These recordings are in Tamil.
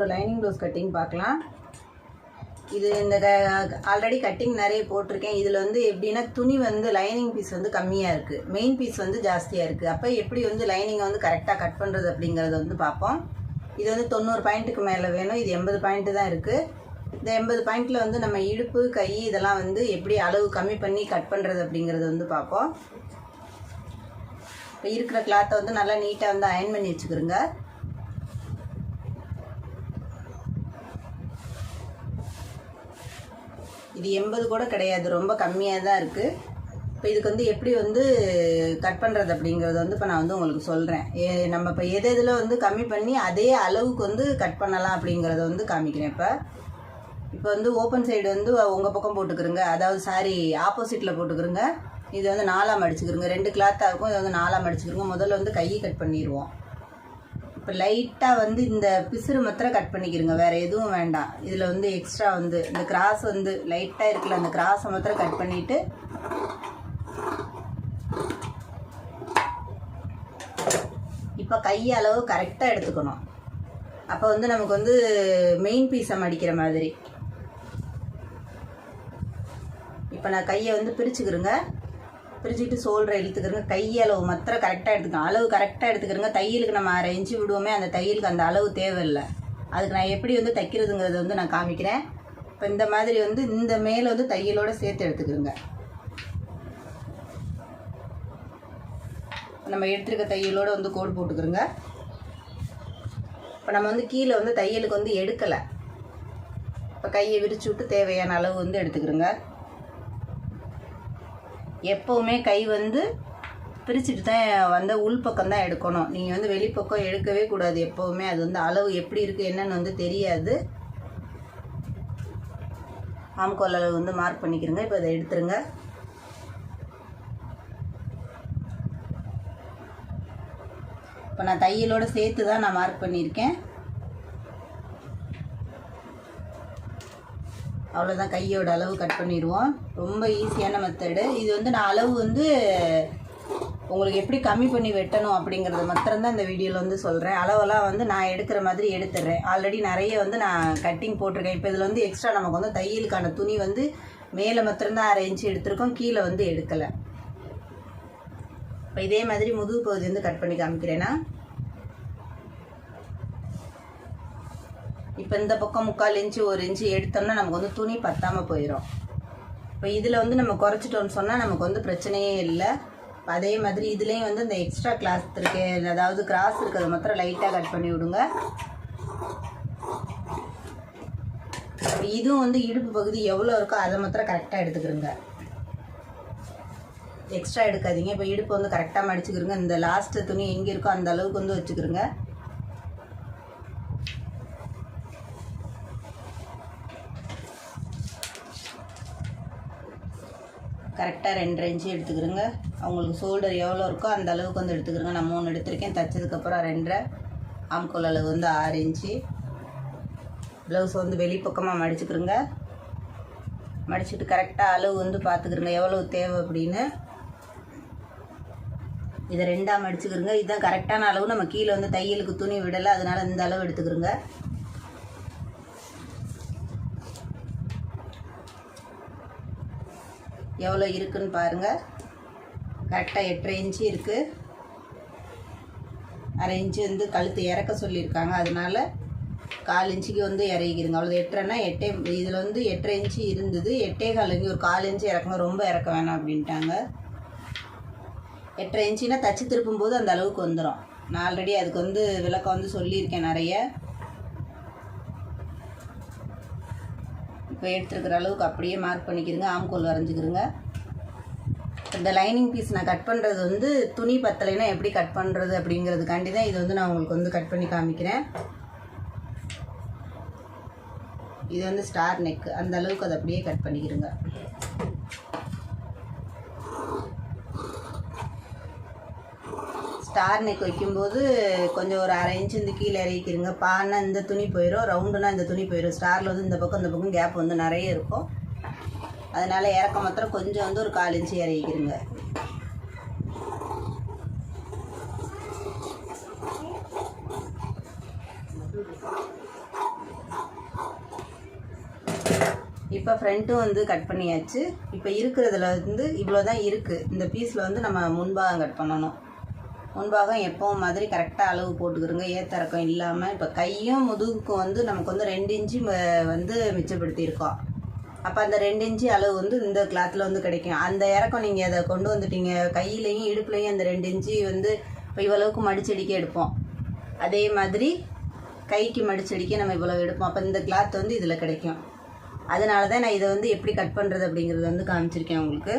ஒரு லைனிங் ப்ளவுஸ் கட்டிங் பார்க்கலாம். இது இந்த ஆல்ரெடி கட்டிங் நிறைய போட்டிருக்கேன். இதில் வந்து எப்படின்னா துணி வந்து லைனிங் பீஸ் வந்து கம்மியாக இருக்குது மெயின் பீஸ் வந்து ஜாஸ்தியாக இருக்குது அப்போ எப்படி வந்து லைனிங்கை வந்து கரெக்டாக கட் பண்ணுறது அப்படிங்கிறத வந்து பார்ப்போம். இது வந்து தொண்ணூறு பாயிண்ட்டுக்கு மேலே வேணும். இது எண்பது பாயிண்ட்டு தான் இருக்குது இந்த எண்பது பாயிண்ட்டில் வந்து நம்ம இடுப்பு கை இதெல்லாம் வந்து எப்படி அளவு கம்மி பண்ணி கட் பண்ணுறது அப்படிங்கிறத வந்து பார்ப்போம். இப்போ இருக்கிற கிளாத்தை வந்து நல்லா நீட்டாக வந்து அயன் பண்ணி வச்சுக்கிறோங்க இது எண்பது கூட கிடையாது ரொம்ப கம்மியாக தான் இருக்குது இப்போ இதுக்கு வந்து எப்படி வந்து கட் பண்ணுறது அப்படிங்கிறத வந்து இப்போ நான் வந்து உங்களுக்கு சொல்கிறேன் ஏ நம்ம இப்போ எது எதில் வந்து கம்மி பண்ணி அதே அளவுக்கு வந்து கட் பண்ணலாம் அப்படிங்கிறத வந்து காமிக்கிறேன் இப்போ. இப்போ வந்து ஓப்பன் சைடு வந்து உங்கள் பக்கம் போட்டுக்கிறோங்க அதாவது சாரி ஆப்போசிட்டில் போட்டுக்கிறோங்க. இது வந்து நாலாம் அடிச்சுக்கிறோங்க. ரெண்டு கிளாத்தாக இருக்கும் இது வந்து நாலாம் அடிச்சுக்கிறோங்க. முதல்ல வந்து கையை கட் பண்ணிடுவோம் இப்போ லைட்டாக வந்து இந்த பிசுறு மாத்திரம் கட் பண்ணிக்கிறோங்க. வேறு எதுவும் வேண்டாம். இதில் வந்து எக்ஸ்ட்ரா வந்து இந்த கிராஸ் வந்து லைட்டாக இருக்குல்ல அந்த கிராஸை மாத்திரம் கட் பண்ணிவிட்டு இப்போ கை அளவு கரெக்டாக எடுத்துக்கணும். அப்போ வந்து நமக்கு வந்து மெயின் பீஸை மடிக்கிற மாதிரி. இப்போ நான் கையை வந்து பிரிச்சுக்கிறேங்க. பிரிச்சுட்டு சோல்டரை இழுத்துக்கிறேங்க கை அளவு மாத்திரம் கரெக்டாக எடுத்துக்கணும் அளவு கரெக்டாக எடுத்துக்கிறங்க தையலுக்கு நம்ம அரை இன்ச்சு விடுவோமே அந்த தையலுக்கு அந்த அளவு தேவையில்லை. அதுக்கு நான் எப்படி வந்து தைக்கிறதுங்கிறத வந்து நான் காமிக்கிறேன். இப்போ இந்த மாதிரி வந்து இந்த மேலே வந்து தையலோடு சேர்த்து எடுத்துக்கிறோங்க. நம்ம எடுத்துருக்க தையலோடு வந்து கோடு போட்டுக்கிறோங்க. இப்போ நம்ம வந்து கீழே வந்து தையலுக்கு வந்து எடுக்கலை. இப்போ கையை விரிச்சு விட்டு தேவையான அளவு வந்து எடுத்துக்கிறோங்க. எப்போவுமே கை வந்து பிரிச்சுட்டு தான் வந்து உள்பக்கம் தான் எடுக்கணும். நீங்கள் வந்து வெளிப்பக்கம் எடுக்கவே கூடாது எப்போவுமே. அது வந்து அளவு எப்படி இருக்குது என்னென்னு வந்து தெரியாது. ஆம்கோல் அளவு வந்து மார்க் பண்ணிக்கிறோங்க இப்போ அதை எடுத்துருங்க. இப்போ நான் தையலோடு சேர்த்து தான் நான் மார்க் பண்ணியிருக்கேன். அவ்வளோதான் கையோட அளவு கட் பண்ணிடுவோம். ரொம்ப ஈஸியான மெத்தடு இது வந்து நான் அளவு வந்து உங்களுக்கு எப்படி கம்மி பண்ணி வெட்டணும் அப்படிங்கிறத மாத்திரம்தான் இந்த வீடியோவில் வந்து சொல்கிறேன் அளவெல்லாம் வந்து நான் எடுக்கிற மாதிரி எடுத்துடுறேன். ஆல்ரெடி நிறைய வந்து நான் கட்டிங் போட்டிருக்கேன். இப்போ இதில் வந்து எக்ஸ்ட்ரா நமக்கு வந்து தையலுக்கான துணி வந்து மேலே மாத்திரம்தான் அரை இன்ச்சு எடுத்திருக்கோம். கீழே வந்து எடுக்கலை. இப்போ இதே மாதிரி முதுகு பகுதி வந்து கட் பண்ணி காமிக்கிறேன்னா இப்போ இந்த பக்கம் முக்கால் இன்ச்சு ஒரு இன்ச்சு எடுத்தோம்னா நமக்கு வந்து துணி பத்தாமல் போயிடும் இப்போ இதில் வந்து நம்ம குறைச்சிட்டோம்னு சொன்னால் நமக்கு வந்து பிரச்சனையே இல்லை. அதே மாதிரி இதுலேயும் வந்து இந்த எக்ஸ்ட்ரா கிளாஸ் இருக்கு. அதாவது கிராஸ் இருக்கிறத மாத்திரம் லைட்டாக கட் பண்ணி விடுங்க. இதுவும் வந்து இடுப்பு பகுதி எவ்வளோ இருக்கோ அதை மாத்திரம் கரெக்டாக எடுத்துக்கிறோங்க. எக்ஸ்ட்ரா எடுக்காதீங்க. இப்போ இடுப்பு வந்து கரெக்டாக மடிச்சுக்கிறோங்க. இந்த லாஸ்ட்டு துணி எங்கே இருக்கோ அந்த அளவுக்கு வந்து வச்சுக்கிறோங்க. கரெக்டாக ரெண்டு இன்ச்சு எடுத்துக்கிறோங்க. அவங்களுக்கு ஷோல்டர் எவ்வளோ இருக்கோ அந்த அளவுக்கு வந்து எடுத்துக்கிறோங்க. நான் மூணு எடுத்திருக்கேன். தைச்சதுக்கப்புறம் ரெண்டரை. ஆம்கோல் அளவு வந்து ஆறு இன்ச்சு ப்ளவுஸ் வந்து வெளிப்பக்கமாக மடிச்சுக்கிறோங்க. மடிச்சுட்டு கரெக்டாக அளவு வந்து பார்த்துக்கிறோங்க எவ்வளோ தேவை அப்படின்னு. இதை ரெண்டாக மடிச்சுக்கிறோங்க. இதுதான் கரெக்டான அளவு. நம்ம கீழே வந்து தையலுக்கு துணி விடலை. அதனால் இந்த அளவு எடுத்துக்கிறோங்க. எவ்வளோ இருக்குன்னு பாருங்கள் கரெக்டாக எட்டரை இன்ச்சு இருக்குது அரை இன்ச்சு வந்து கழுத்து இறக்க சொல்லியிருக்காங்க. அதனால் கால் இன்ச்சுக்கு வந்து இறக்கிடுங்க. அவ்வளோ எட்டரைனா எட்டே இதில் வந்து எட்டரை இன்ச்சு இருந்தது. எட்டே கால் இங்கே ஒரு கால் இன்ச்சு இறக்கணும். ரொம்ப இறக்க வேணாம் அப்படின்ட்டாங்க. எட்டரை இன்ச்சுனா தச்சு திருப்பும்போது அந்த அளவுக்கு வந்துடும் நான் ஆல்ரெடி அதுக்கு வந்து விளக்கம் வந்து சொல்லியிருக்கேன் நிறைய. இப்போ எடுத்துருக்கிற அளவுக்கு அப்படியே மார்க் பண்ணிக்கிறங்க ஆம்கோல் வரைஞ்சிக்கிறங்க இந்த லைனிங் பீஸ் நான் கட் பண்ணுறது வந்து துணி பத்தலைன்னா எப்படி கட் பண்ணுறது அப்படிங்கிறதுக்காண்டி தான் இது வந்து நான் உங்களுக்கு வந்து கட் பண்ணி காமிக்கிறேன். இது வந்து ஸ்டார் நெக் அந்த அளவுக்கு அதை அப்படியே கட் பண்ணிக்கிறேங்க ஸ்டார் நெக் வைக்கும்போது கொஞ்சம் ஒரு அரை இன்ச்சு இந்த கீழே இறக்கிடுங்க பான்னா இந்த துணி போயிடும் ரவுண்டுனா இந்த துணி போயிடும் ஸ்டாரில் வந்து இந்த பக்கம் இந்த பக்கம் கேப் வந்து நிறைய இருக்கும். அதனால் இறக்க மாத்திரம் கொஞ்சம் வந்து ஒரு கால் இன்ச்சு இறக்கிக்கிறங்க இப்போ ஃப்ரண்ட்டும் வந்து கட் பண்ணியாச்சு. இப்போ இருக்கிறதுல வந்து இவ்வளோ தான் இருக்குது இந்த பீஸில் வந்து நம்ம முன்பாகம் கட் பண்ணணும். முன்பாகம் எப்பவும் மாதிரி கரெக்டாக அளவு போட்டுக்கிறோங்க. ஏத்தரக்கம் இல்லாமல் இப்போ கையும் முதுகுக்கும் வந்து நமக்கு வந்து ரெண்டு இன்ச்சு வந்து மிச்சப்படுத்தியிருக்கோம். அப்போ அந்த ரெண்டு இன்ச்சு அளவு வந்து இந்த கிளாத்தில் வந்து கிடைக்கும். அந்த இறக்கம் நீங்கள் அதை கொண்டு வந்துட்டீங்க கையிலையும் இடுப்புலையும் அந்த ரெண்டு இன்ச்சு வந்து இப்போ இவ்வளவுக்கு மடிச்சடிக்க எடுப்போம். அதே மாதிரி கைக்கு மடிச்சடிக்க நம்ம இவ்வளோ எடுப்போம். அப்போ இந்த கிளாத் வந்து இதில் கிடைக்கும். அதனால தான் நான் இதை வந்து எப்படி கட் பண்ணுறது அப்படிங்கிறது வந்து காமிச்சிருக்கேன் உங்களுக்கு.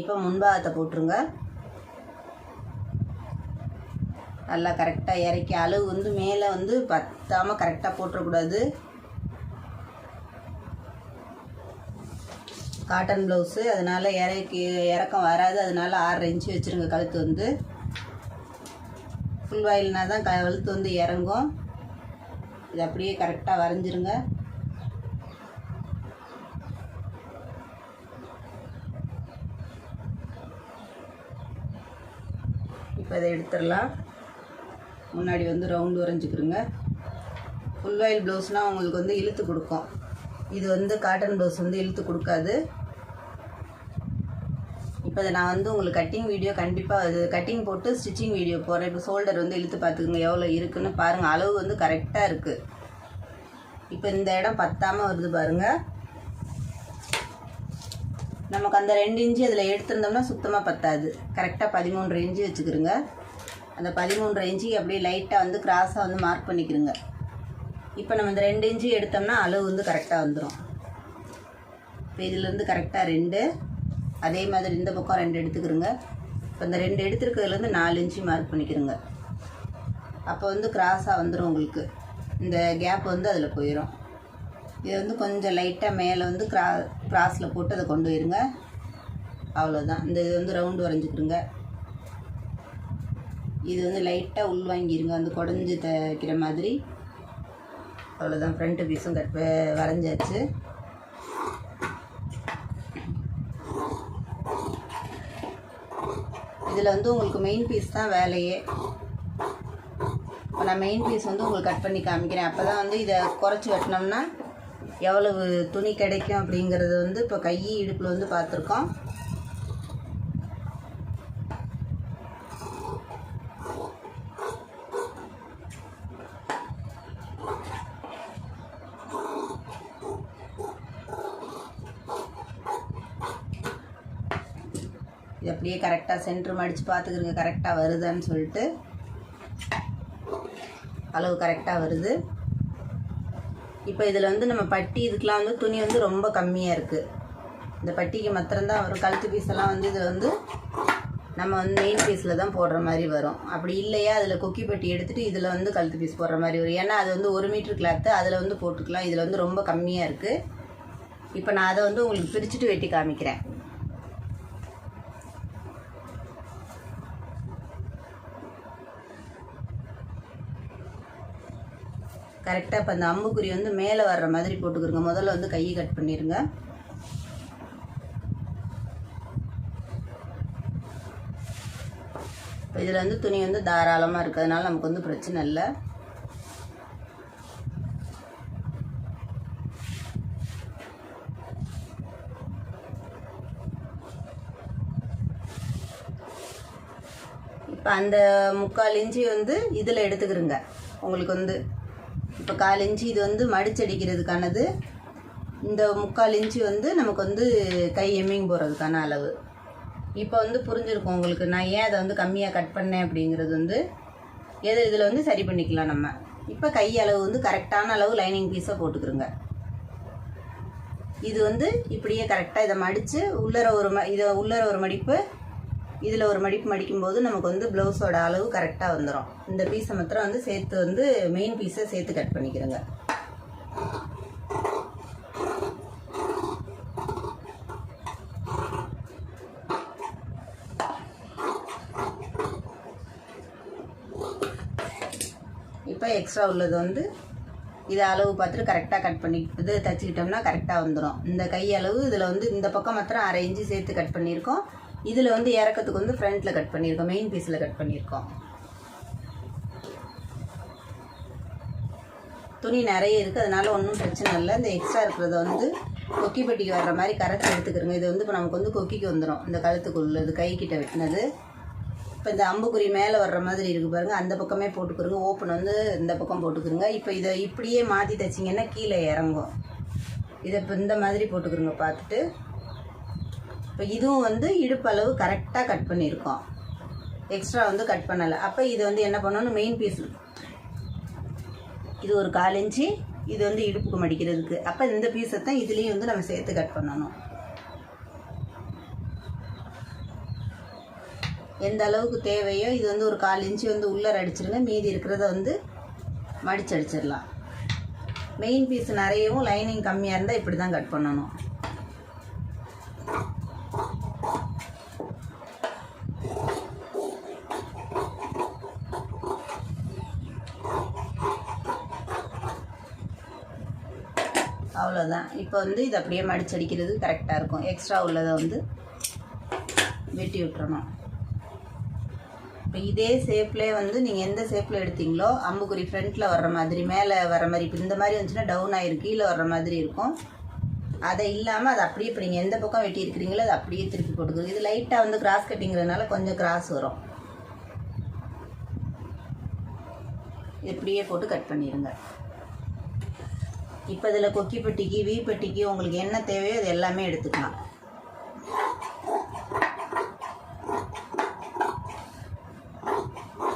இப்போ முன்பாகத்தை போட்டுருங்க. நல்லா கரெக்டாக இறக்கி அளவு வந்து மேலே வந்து பத்தாமல் கரெக்டாக போட்டுறக்கூடாது. காட்டன் ப்ளவுஸு அதனால் இறக்கி இறக்கம் வராது. அதனால் ஆறு இன்ச்சு வச்சுருங்க கழுத்து வந்து. ஃபுல் வாயில்னா தான் கழுத்து வந்து இறங்கும். இது அப்படியே கரெக்டாக வரைஞ்சிருங்க. இப்போ இதை எடுத்துடலாம். முன்னாடி வந்து ரவுண்டு வரைஞ்சிக்கிறோங்க ஃபுல் வாயில் ப்ளவுஸ்னால் உங்களுக்கு வந்து இழுத்து கொடுக்கும். இது வந்து காட்டன் ப்ளவுஸ் வந்து இழுத்து கொடுக்காது. இப்போ இதை நான் வந்து உங்களுக்கு கட்டிங் வீடியோ கண்டிப்பாக அது கட்டிங் போட்டு ஸ்டிச்சிங் வீடியோ போடுறேன். இப்போ ஷோல்டர் வந்து இழுத்து பார்த்துக்குங்க எவ்வளோ இருக்குதுன்னு பாருங்கள் அளவு வந்து கரெக்டாக இருக்குது இப்போ இந்த இடம் பத்தாமல் வருது பாருங்கள் நமக்கு அந்த ரெண்டு இன்ச்சு அதில் எடுத்திருந்தோம்னா சுத்தமாக பத்தாது. கரெக்டாக பதிமூன்று இன்ச்சு வச்சுக்கிறோங்க அந்த பதிமூன்று இன்ச்சு அப்படியே லைட்டாக வந்து கிராஸாக வந்து மார்க் பண்ணிக்கிறோங்க இப்போ நம்ம இந்த ரெண்டு இன்ச்சு எடுத்தோம்னா அளவு வந்து கரெக்டாக வந்துடும் இப்போ இதுலேருந்து கரெக்டாக ரெண்டு. அதே மாதிரி இந்த பக்கம் ரெண்டு எடுத்துக்கிறோங்க இப்போ இந்த ரெண்டு எடுத்துருக்கிறதுலேருந்து நாலு இன்ச்சு மார்க் பண்ணிக்கிறோங்க அப்போ வந்து கிராஸாக வந்துடும் உங்களுக்கு. இந்த கேப் வந்து அதில் போயிடும் இது வந்து கொஞ்சம் லைட்டாக மேலே வந்து கிரா கிராஸில் போட்டு அதை கொண்டு போயிருங்க. அவ்வளோதான் இந்த இது வந்து ரவுண்டு வரைஞ்சிக்கிறோங்க இது வந்து லைட்டாக உள் வாங்கிடுங்க அந்த குடஞ்சி தைக்கிற மாதிரி. அவ்வளோதான் ஃப்ரண்ட்டு பீஸும் கட் வரைஞ்சாச்சு. இதில் வந்து உங்களுக்கு மெயின் பீஸ் தான் வேலையே. இப்போ நான் மெயின் பீஸ் வந்து உங்களுக்கு கட் பண்ணி காமிக்கிறேன். அப்போ தான் வந்து இதை குறைச்சி வெட்டினோம்னா எவ்வளவு துணி கிடைக்கும் அப்படிங்கிறது வந்து இப்போ கை இடுப்பில் வந்து பார்த்துருக்கோம். இது அப்படியே கரெக்டாக சென்ட்ரு மடித்து பார்த்துக்கிறங்க கரெக்டாக வருதான்னு சொல்லிட்டு. அளவு கரெக்டாக வருது. இப்போ இதில் வந்து நம்ம பட்டி இதுக்கெலாம் வந்து துணி வந்து ரொம்ப கம்மியாக இருக்குது இந்த பட்டிக்கு மாத்திரம்தான் வரும். கழுத்து பீஸ் எல்லாம் வந்து இதில் வந்து நம்ம வந்து மெயின் பீஸில் தான் போடுற மாதிரி வரும். அப்படி இல்லையா? அதில் கொக்கி பட்டி எடுத்துகிட்டு இதில் வந்து கழுத்து பீஸ் போடுற மாதிரி வரும். ஏன்னா அது வந்து ஒரு மீட்ரு கிளாத்து அதில் வந்து போட்டுக்கலாம். இதில் வந்து ரொம்ப கம்மியாக இருக்குது இப்போ நான் அதை வந்து உங்களுக்கு பிரிச்சுட்டு வெட்டி காமிக்கிறேன். கரெக்டாக இப்போ அந்த அம்புக்குறி வந்து மேலே வர்ற மாதிரி போட்டுக்கிறோங்க முதல்ல வந்து கையை கட் பண்ணிடுங்க இப்போ இதில் வந்து துணி வந்து தாராளமாக இருக்கிறதுனால நமக்கு வந்து பிரச்சனை இல்லை. இப்போ அந்த முக்கால் இஞ்சி வந்து இதில் எடுத்துக்கிறோங்க உங்களுக்கு வந்து இப்போ கால் இன்ச்சு இது வந்து மடிச்சடிக்கிறதுக்கானது இந்த முக்கால் இன்ச்சு வந்து நமக்கு வந்து கை எம்மிங் போடுறதுக்கான அளவு. இப்போ வந்து புரிஞ்சிருக்கும் உங்களுக்கு. நான் ஏன் அதை வந்து கம்மியாக கட் பண்ணேன் அப்படிங்கிறது வந்து எது இதில் வந்து சரி பண்ணிக்கலாம் நம்ம. இப்போ கை அளவு வந்து கரெக்டான அளவு லைனிங் பீஸை போட்டுக்கிறோங்க. இது வந்து இப்படியே கரெக்டாக இதை மடித்து உள்ளர ஒரு ம இதை உள்ளர ஒரு மடிப்பு இதில் ஒரு மடிப்பு மடிக்கும்போது நமக்கு வந்து ப்ளவுஸோட அளவு கரெக்டாக வந்துடும் இந்த பீஸை மாத்திரம் வந்து சேர்த்து வந்து மெயின் பீஸை சேர்த்து கட் பண்ணிக்கிறோங்க. இப்போ எக்ஸ்ட்ரா உள்ளது வந்து இதை அளவு பார்த்துட்டு கரெக்டாக கட் பண்ணி இது தச்சுக்கிட்டோம்னா கரெக்டாக வந்துடும் இந்த கை அளவு இதில் வந்து இந்த பக்கம் மாத்திரம் அரை இன்ச்சு சேர்த்து கட் பண்ணியிருக்கோம். இதில் வந்து இறக்கத்துக்கு வந்து ஃப்ரண்ட்டில் கட் பண்ணியிருக்கோம் மெயின் பீஸில் கட் பண்ணியிருக்கோம். துணி நிறைய இருக்குது அதனால் ஒன்றும் பிரச்சனை இல்லை. இந்த எக்ஸ்ட்ரா இருக்கிறத வந்து கொக்கி பெட்டிக்கு வர்ற மாதிரி கரைச்சி எடுத்துக்கிறோங்க. இது வந்து இப்போ நமக்கு வந்து கொக்கிக்கு வந்துடும் இந்த கழுத்துக்குள்ள இது கை வெட்டினது. இப்போ இந்த அம்புக்குறி மேலே வர்ற மாதிரி இருக்குது பாருங்கள் அந்த பக்கமே போட்டுக்கிறோங்க ஓப்பன் வந்து இந்த பக்கம் போட்டுக்கிறோங்க இப்போ இதை இப்படியே மாற்றி தைச்சிங்கன்னா கீழே இறங்கும். இதை இப்போ இந்த மாதிரி போட்டுக்கிறோங்க பார்த்துட்டு. இப்போ இதுவும் வந்து இடுப்பளவு கரெக்டாக கட் பண்ணியிருக்கோம். எக்ஸ்ட்ரா வந்து கட் பண்ணலை. அப்போ இது வந்து என்ன பண்ணணும்? மெயின் பீஸ் இது ஒரு கால் இன்ச்சு. இது வந்து இடுப்புக்கு மடிக்கிறதுக்கு. அப்போ இந்த பீஸை தான் இதுலேயும் வந்து நம்ம சேர்த்து கட் பண்ணணும். எந்த அளவுக்கு தேவையோ இது வந்து ஒரு கால் இன்ச்சு வந்து உள்ளர அடிச்சிருங்க. மீதி இருக்கிறத வந்து மடிச்சு அடிச்சிடலாம். மெயின் பீஸ் நிறையவும் லைனிங் கம்மியாக இருந்தால் இப்படி தான் கட் பண்ணணும். அவ்வளோதான் இப்போ வந்து இது அப்படியே மடிச்சடிக்கிறது கரெக்டாக இருக்கும். எக்ஸ்ட்ரா உள்ளதை வந்து வெட்டி விட்டுறணும். இப்போ இதே ஷேப்லேயே வந்து நீங்கள் எந்த ஷேப்பில் எடுத்தீங்களோ அம்புக்குறி ஃப்ரண்ட்டில் வர்ற மாதிரி மேலே வர மாதிரி இப்போ இந்த மாதிரி வந்துச்சுன்னா டவுன் ஆயிருக்கு கீழே வர்ற மாதிரி இருக்கும். அதை இல்லாமல் அதை அப்படியே இப்போ நீங்கள் எந்த பக்கம் வெட்டி இருக்கிறீங்களோ அதை அப்படியே திருப்பி போட்டுக்கணும் இது லைட்டாக வந்து கிராஸ் கட்டிங்கிறதுனால கொஞ்சம் கிராஸ் வரும். இப்படியே போட்டு கட் பண்ணிடுங்க இப்போ இதில் கொக்கி பெட்டிக்கு வீ பெட்டிக்கு உங்களுக்கு என்ன தேவையோ அது எல்லாமே எடுத்துக்கலாம்.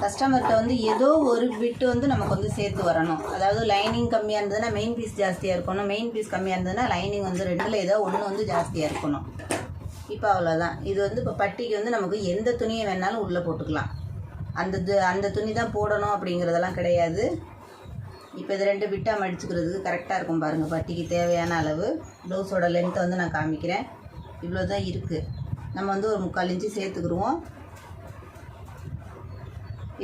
கஸ்டமர்கிட்ட வந்து ஏதோ ஒரு பிட்டு வந்து நமக்கு வந்து சேர்த்து வரணும். அதாவது லைனிங் கம்மியாக இருந்ததுன்னா மெயின் பீஸ் ஜாஸ்தியாக இருக்கணும். மெயின் பீஸ் கம்மியாக இருந்ததுன்னா லைனிங் வந்து ரெண்டில் ஏதோ ஒன்று வந்து ஜாஸ்தியாக இருக்கணும். இப்போ அவ்வளோதான் இது வந்து இப்போ பட்டிக்கு வந்து நமக்கு எந்த துணியை வேணாலும் உள்ளே போட்டுக்கலாம். அந்த து- அந்த துணி தான் போடணும் அப்படிங்கிறதெல்லாம் கிடையாது. இப்போ இது ரெண்டு பிட்டாக மடிச்சுக்கிறதுக்கு கரெக்டாக இருக்கும் பாருங்கள் பட்டிக்கு தேவையான அளவு. ப்ளவுஸோட லென்த்தை வந்து நான் காமிக்கிறேன். இவ்வளோ தான் இருக்குது நம்ம வந்து ஒரு முக்கால் இன்ச்சு சேர்த்துக்கிடுவோம்.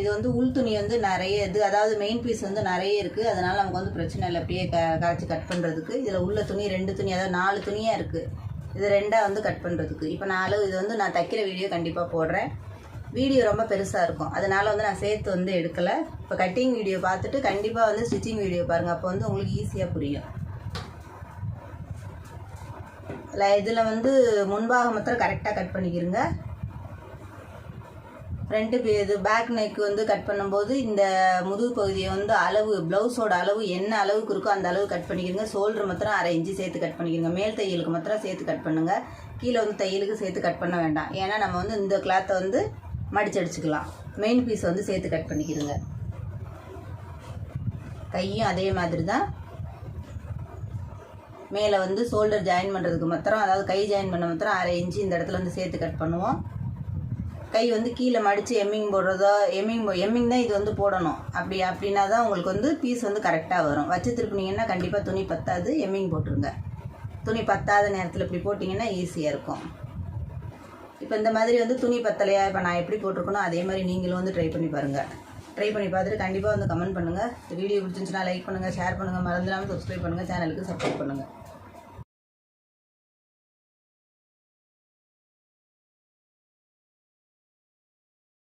இது வந்து உள் துணி வந்து நிறைய இது அதாவது மெயின் பீஸ் வந்து நிறைய இருக்குது அதனால் நமக்கு வந்து பிரச்சனை இல்லை. அப்படியே க கரைச்சி கட் பண்ணுறதுக்கு இதில் உள்ள துணி ரெண்டு துணி அதாவது நாலு துணியாக இருக்குது இது ரெண்டாக வந்து கட் பண்ணுறதுக்கு இப்போ நாலு இது வந்து நான் தைக்கிற வீடியோ கண்டிப்பாக போடுறேன். வீடியோ ரொம்ப பெருசாக இருக்கும். அதனால் வந்து நான் சேர்த்து வந்து எடுக்கலை. இப்போ கட்டிங் வீடியோ பார்த்துட்டு கண்டிப்பாக வந்து ஸ்டிச்சிங் வீடியோ பாருங்கள் அப்போ வந்து உங்களுக்கு ஈஸியாக புரியும். இல்லை இதில் வந்து முன்பாக மாத்திரம் கரெக்டாக கட் பண்ணிக்கிறங்க ஃப்ரண்ட்டு இது பேக் நெக் வந்து கட் பண்ணும்போது இந்த முதுகு பகுதியை வந்து அளவு ப்ளவுஸோட அளவு என்ன அளவுக்கு இருக்கோ அந்த அளவு கட் பண்ணிக்கிறங்க ஷோல்டர் மாத்திரம் அரை இன்ச்சு சேர்த்து கட் பண்ணிக்கிறங்க மேல் தையலுக்கு மாத்திரம் சேர்த்து கட் பண்ணுங்க. கீழே வந்து தையலுக்கு சேர்த்து கட் பண்ண வேண்டாம். ஏன்னா நம்ம வந்து இந்த கிளாத்தை வந்து மடித்து அடிச்சுக்கலாம் மெயின் பீஸ் வந்து சேர்த்து கட் பண்ணிக்கிடுங்க. கையும் அதே மாதிரி தான் மேலே வந்து ஷோல்டர் ஜாயின் பண்ணுறதுக்கு மாத்திரம் அதாவது கை ஜாயின் பண்ண மாத்திரம் அரை இன்ச்சு இந்த இடத்துல வந்து சேர்த்து கட் பண்ணுவோம். கை வந்து கீழே மடித்து எம்மிங் போடுறதோ எம்மிங் எம்மிங் தான் இது வந்து போடணும். அப்படி அப்படின்னா தான் உங்களுக்கு வந்து பீஸ் வந்து கரெக்டாக வரும். வச்சு திருப்பினீங்கன்னா கண்டிப்பாக துணி பத்தாது எம்மிங் போட்டுருங்க. துணி பத்தாத நேரத்தில் இப்படி போட்டிங்கன்னா ஈஸியாக இருக்கும். இப்போ இந்த மாதிரி வந்து துணி பத்தலையா? இப்போ நான் எப்படி போட்டிருக்கணும் அதே மாதிரி நீங்களும் வந்து ட்ரை பண்ணி பாருங்கள் ட்ரை பண்ணி பார்த்துட்டு கண்டிப்பாக வந்து கமெண்ட் பண்ணுங்கள் வீடியோ பிடிச்சிருந்துச்சுன்னா லைக் பண்ணுங்கள் ஷேர் பண்ணுங்கள் மறந்துடாமல் சப்ஸ்கிரைப் பண்ணுங்கள் சேனலுக்கு சப்போர்ட் பண்ணுங்கள்